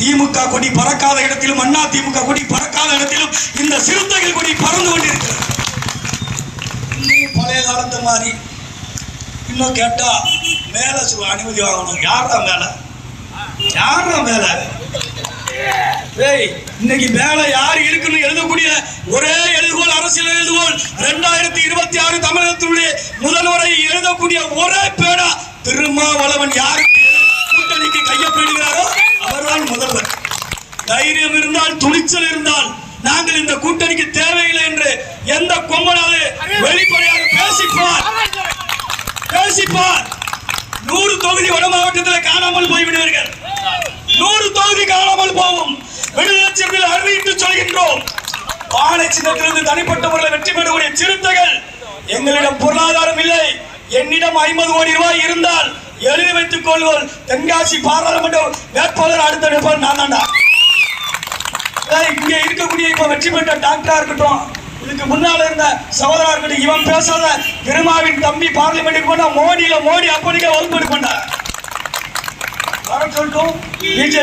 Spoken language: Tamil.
திமுக கொடி பறக்காத இடத்திலும் அண்ணா திமுக கொடி பறக்காத இடத்திலும் இந்த சிறுத்தைகள் கொடி பறந்து கொண்டிருக்கிறது. இன்னும் பழைய காலத்து மாதிரி இன்னும் கேட்டா மேல அனுமதி வாங்கணும். யாரா மேல? யாரா மேல? ஏய் இன்னைக்கு மேல யார் இருக்குன்னு எழுதக்கூடிய ஒரே எழுதுகோள் அரசியல் எழுதுகோள். ரெண்டாயிரத்தி இருபத்தி ஆறு தமிழகத்தினுடைய முதல்வரை எழுதக்கூடிய ஒரே பேடா திருமாவளவன் யாருக்கு கூட்டணிக்கு கையொப்பிடுகிறாரோ அவர்தான் முதல்வர் தைரியம் இருந்தால் துணிச்சல் இருந்தால் நாங்கள் இந்த கூட்டணிக்கு தேவையில்லை என்று எந்த கொம்பனாவது வெளிப்படையாக பேசிப்பார். பேசிப்பார். நூறு தொகுதி வட மாவட்டத்தில் காணாமல் போய்விடுவீர்கள். நூறு தொகுதி காணாமல் போகும். விடுதலை சிறுத்தைகள் அறிவித்து சொல்கின்றோம். பானை சின்னத்திலிருந்து தனிப்பட்டவர்களை வெற்றி பெறக்கூடிய சிறுத்தைகள் எங்களிடம் பொருளாதாரம் இல்லை. என்னிடம் ஐம்பது கோடி ரூபாய் இருந்தால் எழுதி வைத்துக் கொள்வோம். தென்காசி பாராளுமன்ற வேட்பாளர் அடுத்த நிற்பார் நான் தான்டா இங்க இருக்கக்கூடிய இப்ப வெற்றி பெற்ற டாக்டரா இருக்கட்டும் இதுக்கு முன்னால இருந்த சகோதரா இருக்கட்டும் இவன் பேசாத பெருமாவின் தம்பி பார்லிமெண்ட்டுக்கு போனா மோடியில மோடி அப்படிக்க வகுப்பு எடுக்கொண்டார் வர சொல்லட்டும் பிஜேபி